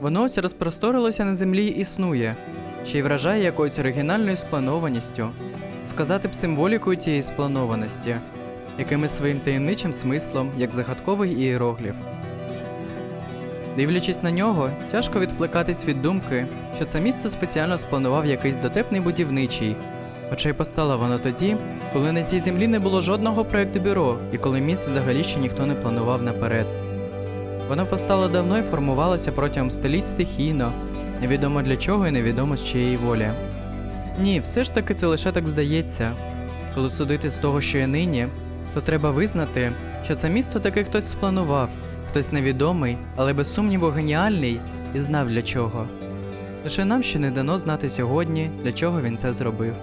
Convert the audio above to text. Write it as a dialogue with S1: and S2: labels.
S1: Воно ось розпросторилося на землі і існує, ще й вражає якоюсь оригінальною спланованістю, сказати б символікою тієї спланованості, якимось своїм таємничим смислом, як загадковий ієрогліф. Дивлячись на нього, тяжко відвлекатись від думки, що це місто спеціально спланував якийсь дотепний будівничий. Хоча й постало воно тоді, коли на цій землі не було жодного проєкту бюро і коли міст взагалі ще ніхто не планував наперед. Воно постало давно і формувалося протягом століть стихійно, невідомо для чого і невідомо з чиєї волі. Ні, все ж таки це лише так здається. Коли судити з того, що є нині, то треба визнати, що це місто таки хтось спланував, хтось невідомий, але без сумніву геніальний і знав для чого. Лише нам ще не дано знати сьогодні, для чого він це зробив.